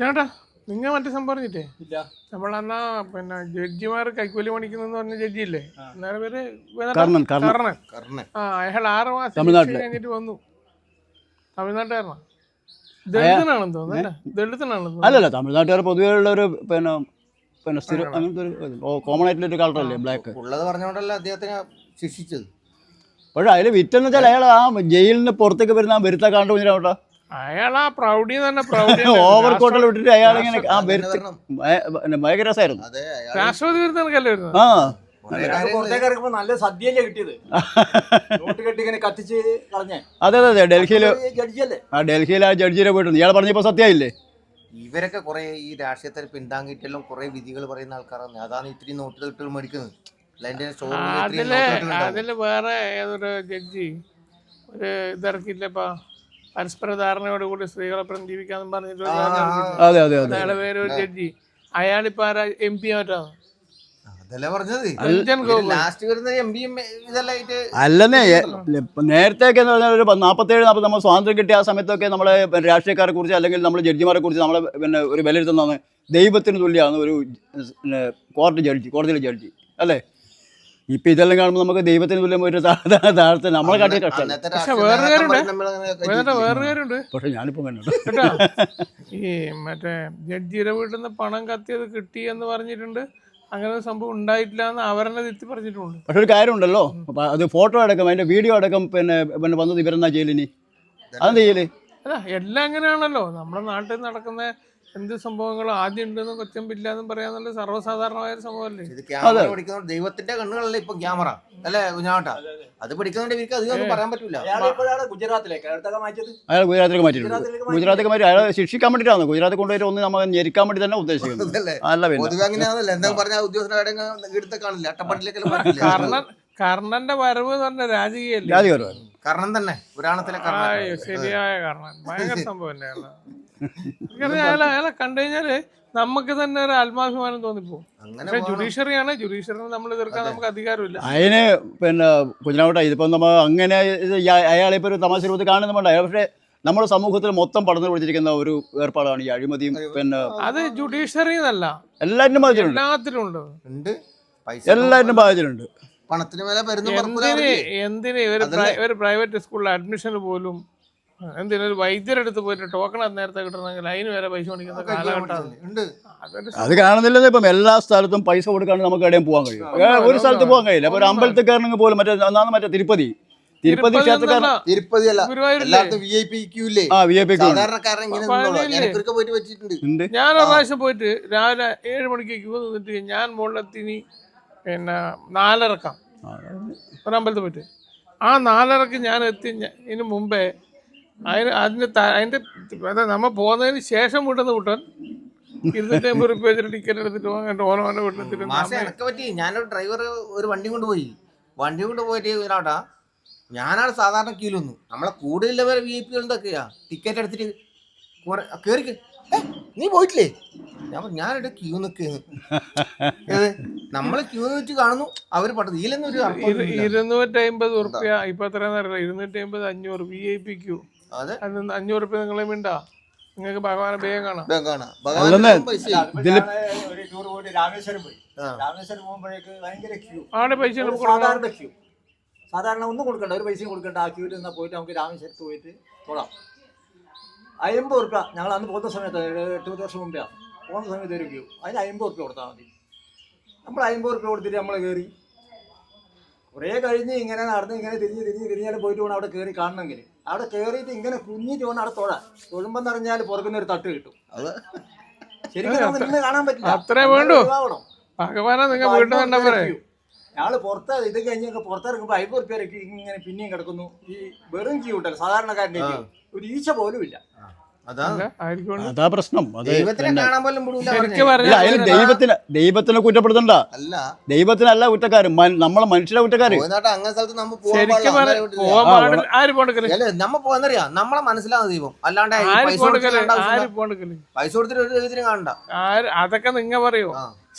ഞാട്ടാ നിങ്ങ മറ്റേ സംഭവം പറഞ്ഞിട്ടേ ഇല്ല. നമ്മളന്നാ പിന്നെ ജഡ്ജിമാർ കൈക്കൂലി പണിക്കുന്നെന്ന് പറഞ്ഞ ജഡ്ജി ഇല്ലേ അന്നേരം പേര് കർണൻ, കർണൻ. ആ അയാൾ ആറ് മാസം കഴിഞ്ഞിട്ട് വന്നു. തമിഴ്നാട്ടുകാരനാ. ദളിതനാണെന്ന് തോന്നുന്നു അല്ലേ? ദളിതനാണെന്ന് തോന്നുന്നു. അല്ലല്ല തമിഴ്നാട്ടുകാർ പൊതുവേ ഉള്ള ഒരു പിന്നെ പിന്നെ സ്ഥിരം അങ്ങനത്തെ ഒരു കോമൺ ആയിട്ടുള്ള ഒരു കളറല്ലേ ബ്ലാക്ക്. ഉള്ളത് പറഞ്ഞുകൊണ്ടല്ല അദ്ദേഹത്തിനെ ശിക്ഷിച്ചത്. പക്ഷേ അതിൽ വിറ്റെന്ന് വെച്ചാൽ അയാൾ ആ ജയിലിൽ നിന്ന് പുറത്തേക്ക് വരുന്ന ആ വരുത്ത കാണ്ടു കുഞ്ഞിരാവട്ടെ അയാൾ ആ പ്രൗഢി തന്നെ പ്രൗഢി ഓവർ കോട്ടിൽ വിട്ടിട്ട് അയാൾ ഇങ്ങനെ ആ. പിന്നെ ഭയങ്കര രസമായിരുന്നു. അതെ അയാൾ രാഷ്ട്രപതി വരുന്നവർക്കല്ലേ വരുന്നത്? ആ. നല്ല സദ്യയല്ലേ കിട്ടിയത്? നോട്ട് കെട്ടി ഇങ്ങനെ കത്തിച്ച് കളഞ്ഞേ. അതെ അതെ ഡൽഹിയിൽ ജഡ്ജിയല്ലേ? ആ ഡൽഹിയിൽ ആ ജഡ്ജിനെ പോയിട്ടുണ്ട്. ഇയാൾ പറഞ്ഞപ്പോ സത്യമായില്ലേ? ഇവരൊക്കെ കുറെ ഈ രാഷ്ട്രീയത്തിൽ പിന്താങ്ങിയിട്ടെല്ലാം കുറെ വിധികൾ പറയുന്ന ആൾക്കാരാണ്. അതാണ് ഇത്തിരി നോട്ട് ഇട്ട് മേടിക്കുന്നത്. അതിൽ അതിൽ വേറെ ഏതൊരു ജഡ്ജി? ഒരു ഇതിറക്കിയില്ലപ്പാ പരസ്പര ധാരണയോടുകൂടി സ്ത്രീകളെ പ്രതിജീവിക്കാന്ന് പറഞ്ഞിട്ട്? അതെ അതെ അതെ അയാളെ പേര് ഒരു ജഡ്ജി. അയാളിപ്പോ ആരാ? എം പി മാറ്റാണ് അതല്ലേ പറഞ്ഞത്? ലാസ്റ്റ് വരുന്ന എം പിയും ഇതെല്ലാം ആയിട്ട് അല്ലെന്നേ നേരത്തെയൊക്കെ എന്ന് പറഞ്ഞാൽ ഒരു നാൽപ്പത്തേഴ് നാൽപ്പത് നമ്മൾ സ്വാതന്ത്ര്യം കിട്ടിയ ആ സമയത്തൊക്കെ നമ്മളെ രാഷ്ട്രീയക്കാരെ കുറിച്ച് അല്ലെങ്കിൽ നമ്മൾ ജഡ്ജിമാരെ കുറിച്ച് നമ്മളെ പിന്നെ ഒരു വിലയിരുത്തുന്നതാണ് ദൈവത്തിന് തുല്യമാണ് ഒരു കോർട്ട് കോടതി ജഡ്ജി കോടതിയിലെ ജഡ്ജി. അല്ലേ? ഇപ്പൊ ഇതെല്ലാം കാണുമ്പോൾ നമുക്ക് ദൈവത്തിന് തുല്യം ഒരു താഴത്തെ നമ്മളെ കാട്ടി കഷ്ടം അന്നത്തെ പക്ഷെ വേറൊരു കാര്യമുണ്ട്. വേറെ കയറ്റി വേറൊരു കാര്യമുണ്ട്. പക്ഷെ ഞാനിപ്പോ കണ്ടു കേട്ടോ? ഈ മറ്റേ ജഡ്ജിയുടെ വീട്ടിൽ നിന്ന് പണം കത്തിയത് കിട്ടി എന്ന് പറഞ്ഞിട്ടുണ്ട്. അങ്ങനെ ഒരു സംഭവം ഉണ്ടായിട്ടില്ല എന്ന് അവരെന്നെ തിരുത്തി പറഞ്ഞിട്ടുണ്ട്. പക്ഷെ ഒരു കാര്യം ഉണ്ടല്ലോ അത് ഫോട്ടോ അടക്കം അതിന്റെ വീഡിയോ അടക്കം പിന്നെ പിന്നെ വന്നത് ഇവരെന്നാ ജയിലിനി അതെന്താ ചെയ്യൽ? അല്ല എല്ലാം അങ്ങനെയാണല്ലോ. നമ്മുടെ നാട്ടിൽ നടക്കുന്ന എന്ത് സംഭവങ്ങളും ആദ്യം ഉണ്ടെന്നും കൊച്ചമ്പില്ല എന്നും പറയാന്നുള്ള സർവസാധാരണമായ ഒരു സംഭവമല്ലേ? ഇത് ക്യാമറ പിടിക്കുന്ന ദൈവത്തിന്റെ കണ്ണുകളല്ലേ ഇപ്പൊ ക്യാമറ. അല്ലേ കുഞ്ഞാട്ടാ അത് പിടിക്കുന്നുണ്ട് ഇവർക്ക് അധികം ഒന്നും പറയാൻ പറ്റൂല. അയാൾ ഇപ്പോഴാണ് ഗുജറാത്തിലേക്ക് അയാൾ മാറ്റി. ഗുജറാത്തിലേക്ക് മാറ്റി. അയാളെ ശിക്ഷിക്കാൻ വേണ്ടിയിട്ടാണ്. ഗുജറാത്തിൽ കൊണ്ടുപോയി ഒന്ന് നമ്മൾ ഞെരിക്കാൻ വേണ്ടി തന്നെ ഉദ്ദേശിക്കുന്നത്. അല്ല? പിന്നെ. പൊതുവെ അങ്ങനെയാണല്ലോ. എന്താ പറഞ്ഞ ഉദ്യോഗസ്ഥരുടെ എടുത്ത കാണില്ല. അട്ടപ്പാടിലേക്ക് മാറ്റില്ലേ? കർണന്റെ വരവ് തന്നെ രാജകീയല്ലേ? ജാതികരമാണ് കർണൻ തന്നെ. പുരാണത്തിലെ കർണൻ. ആയോ ശരിയായ കർണൻ. ഭയങ്കര സംഭവം തന്നെയാണ്. അയാളെ അയാളെ കണ്ടു കഴിഞ്ഞാൽ നമുക്ക് തന്നെ ഒരു ആത്മാഭിമാനം തോന്നിപ്പോ. അങ്ങനെ പക്ഷെ. ജുഡീഷ്യറിയാണ് ജുഡീഷ്യറിനെ നമ്മൾ എതിർക്കാൻ നമുക്ക് അധികാരമില്ല. അതിന് പിന്നെ കുഞ്ഞാവട്ടെ ഇതിപ്പോ നമ്മ അങ്ങനെ ഇത് ഇയാ- അയാളെ ഇപ്പോൾ ഒരു തമാശ രൂപത്തിൽ കാണുന്നുണ്ട് അയാൾ പക്ഷേ നമ്മുടെ സമൂഹത്തിൽ മൊത്തം പടർന്നു പിടിച്ചിരിക്കുന്ന ഒരു ഏർപ്പാടാണ് ഈ അഴിമതിയും പിന്നെ അത് ജുഡീഷ്യറി എന്നല്ല. എല്ലാറ്റിനും ബാധിച്ചിട്ടുണ്ട്. എല്ലാത്തിലും ഉണ്ട്. ഉണ്ട്. പൈസ എല്ലാറ്റിനും ബാധിച്ചിട്ടുണ്ട്. പണത്തിന് മേലെ എന്തിന് ഒരു പ്രൈവറ്റ് സ്കൂളിൽ അഡ്മിഷന് പോലും എന്തിനും ഒരു വൈദ്യരെടുത്ത് പോയിട്ട് ടോക്കൺ നേരത്തെ കിട്ടണമെങ്കിൽ അതിന് വരെ പൈസ മേടിക്കുന്ന കാലഘട്ടമാണ് അത് കാണുന്നില്ലെന്ന് ഇപ്പം എല്ലാ സ്ഥലത്തും പൈസ കൊടുക്കാണ്ട് നമുക്ക് എവിടെയും പോകാൻ കഴിയും. ഒരു സ്ഥലത്ത് പോകാൻ കഴിയില്ല. അപ്പോൾ ഒരു അമ്പലത്തിൽ കയറണമെങ്കിൽ പോലും മറ്റേ ഒന്നാമത് മറ്റേ തിരുപ്പതി. തിരുപ്പതി തിരുപ്പതി? ഞാൻ വെച്ചിട്ടുണ്ട്. ഞാൻ ഒരു പ്രാവശ്യം പോയിട്ട് രാവിലെ ഏഴ് മണിക്ക് ക്യൂ നിന്നിട്ട് ഞാൻ മുകളിലെത്തിനി പിന്നെ നാലരക്കാം ഒരമ്പലത്തിൽ പോയിട്ട്. ആ നാലരക്ക് ഞാൻ എത്തി ഇതിന് മുമ്പേ അതിന് അതിന് അതിന്റെ അതിന്റെ അതായത് നമ്മ പോകുന്നതിന് ശേഷം വിട്ടുന്ന കൂട്ടൻ ഇരുന്നൂറ്റി അമ്പത് റുപ്യ വെച്ചിട്ട് ടിക്കറ്റ് എടുത്തിട്ട് പോകാൻ ഓനോന്റെ ഓരോ വീട്ടിലെത്തി എനക്ക് പറ്റി ഞാനൊരു ഡ്രൈവർ ഒരു വണ്ടി കൊണ്ട് പോയി. വണ്ടി കൊണ്ട് പോയിട്ട് ഇതിനാട്ടാ ഞാനാണ് സാധാരണ ക്യൂൽ ഒന്നും നമ്മളെ കൂടുതലുള്ളവരെ വി ഐ പി എന്തൊക്കെയാ? ടിക്കറ്റ് എടുത്തിട്ട് കയറി നീ പോയിട്ടില്ലേ? ഞാൻ ഞാനിവിടെ ക്യൂ നിൽക്കുന്നു നമ്മൾ ക്യൂ വെച്ച് കാണുന്നു അവർ പട്ടത് ഇതിലൊന്നും ഇരുന്നൂറ്റമ്പത് ഉറുപ്പ്യ ഇപ്പൊ എത്രയാന്ന് അറിയില്ല. ഇരുന്നൂറ്റി അമ്പത് അഞ്ഞൂറ് വി ഐ പി ക്യൂ അതെ. അഞ്ഞൂറ് റുപ്യ നിങ്ങളെ മിണ്ടാ. നിങ്ങൾക്ക് ഭഗവാനെ വേഗം കാണാം. ഇതാ കാണാം. രാമേശ്വരം പോയി. രാമേശ്വരം പോകുമ്പോഴേക്ക് ഭയങ്കര ക്യൂ പൈസ. സാധാരണ ക്യൂ സാധാരണ ഒന്നും കൊടുക്കണ്ട. ഒരു പൈസയും കൊടുക്കണ്ട. ആ ക്യൂവിൽ നിന്നാൽ പോയിട്ട് നമുക്ക് രാമേശ്വരത്ത് പോയിട്ട് തൊടാം അമ്പത് ഉറുപ്പ്യ ഞങ്ങൾ അന്ന് പോകുന്ന സമയത്ത് എട്ട് പത്ത് വർഷം മുമ്പേ പോകുന്ന സമയത്ത് ഒരു ക്യൂ അതിന് അമ്പത് റുപ്യ കൊടുത്താൽ മതി. നമ്മൾ അമ്പത് റുപ്യ കൊടുത്തിട്ട് നമ്മൾ കയറി കുറേ കഴിഞ്ഞ് ഇങ്ങനെ നടന്ന് ഇങ്ങനെ തിരിഞ്ഞ് തിരിഞ്ഞ് തിരിഞ്ഞാൽ പോയിട്ട് വേണം അവിടെ കയറി കാണണമെങ്കിൽ അവിടെ കയറിയിട്ട് ഇങ്ങനെ കുഞ്ഞിട്ട് വേണം അവിടെ തൊഴാൻ. തൊഴുമ്പം നിറഞ്ഞാൽ പുറക്കുന്ന ഒരു തട്ട് കിട്ടും. അത് ശരിക്കും നമുക്ക് നിന്ന് കാണാൻ പറ്റില്ല. അത്രേ നമ്മൾ വേണ്ടൂ. ഭഗവാനെ നിങ്ങൾ വീട്ടിൽ പുറത്ത് ഇത് കഴിഞ്ഞൊക്കെ പുറത്തിറങ്ങുമ്പോ അയ്പത് റുപ്യ ഇങ്ങനെ പിന്നെയും കിടക്കുന്നു. ഈ വെറും ക്യൂ ഉണ്ടല്ലോ സാധാരണക്കാരന്റെ ഒരു ഈച്ച പോലും ഇല്ല. അതാ. പ്രശ്നം. അത് ദൈവത്തിനെ ദൈവത്തിന് ദൈവത്തിനെ കുറ്റപ്പെടുത്തണ്ട. അല്ല. ദൈവത്തിനല്ല കുറ്റക്കാര്. നമ്മളെ മനുഷ്യരെ കുറ്റക്കാര്. പോയിനാട്ട് അങ്ങനെ സ്ഥലത്ത് നമ്മ പോകാന്നറിയാ നമ്മളെ മനസ്സിലാവുന്ന ദൈവം. അല്ലാണ്ട് പൈസ കൊടുത്തിട്ട് ആര് ആവശ്യമില്ല. പൈസ കൊടുത്തിട്ട് ഒരു ദൈവത്തിനെ കാണണ്ട. അതൊക്കെ നിങ്ങ പറയൂ.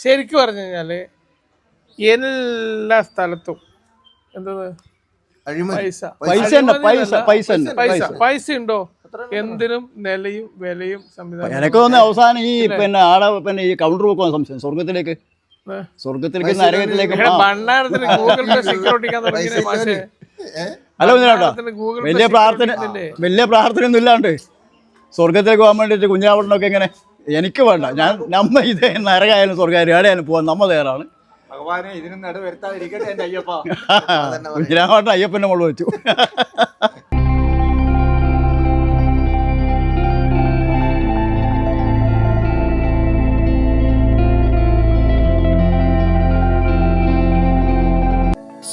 ശരിക്കും പറഞ്ഞു കഴിഞ്ഞാൽ എല്ലാ സ്ഥലത്തും എന്തത്? പൈസ. പൈസ പൈസ, പൈസ ഉണ്ട്, എന്തിനും നിലയും വിലയും സംവിധാനം എനിക്ക് തോന്നുന്നു അവസാനം ഈ പിന്നെ ആടെ പിന്നെ ഈ കൗണ്ടർ വെക്കുവാൻ സംശയം. സ്വർഗത്തിലേക്ക്? സ്വർഗത്തിലേക്ക് നരകത്തിലേക്ക് അല്ല ഗൂഗിൾ വലിയ പ്രാർത്ഥന വലിയ പ്രാർത്ഥന ഒന്നും ഇല്ലാണ്ട് സ്വർഗത്തിലേക്ക് പോകാൻ വേണ്ടിയിട്ട് കുഞ്ഞാവണ്ണൊക്കെ എങ്ങനെ എനിക്ക് വേണ്ട. ഞാൻ നമ്മ ഇത് നരകായാലും സ്വർഗമായാലും എവിടെയായാലും പോകാൻ നമ്മ തയ്യാറാണ്. ഭഗവാനെ ഇതിനും നടുവരുത്താതിരിക്കട്ടെ എന്റെ എന്റെ അയ്യപ്പ. കുഞ്ഞിരാമട്ട അയ്യപ്പന്റെ മുകളിൽ വെച്ചു.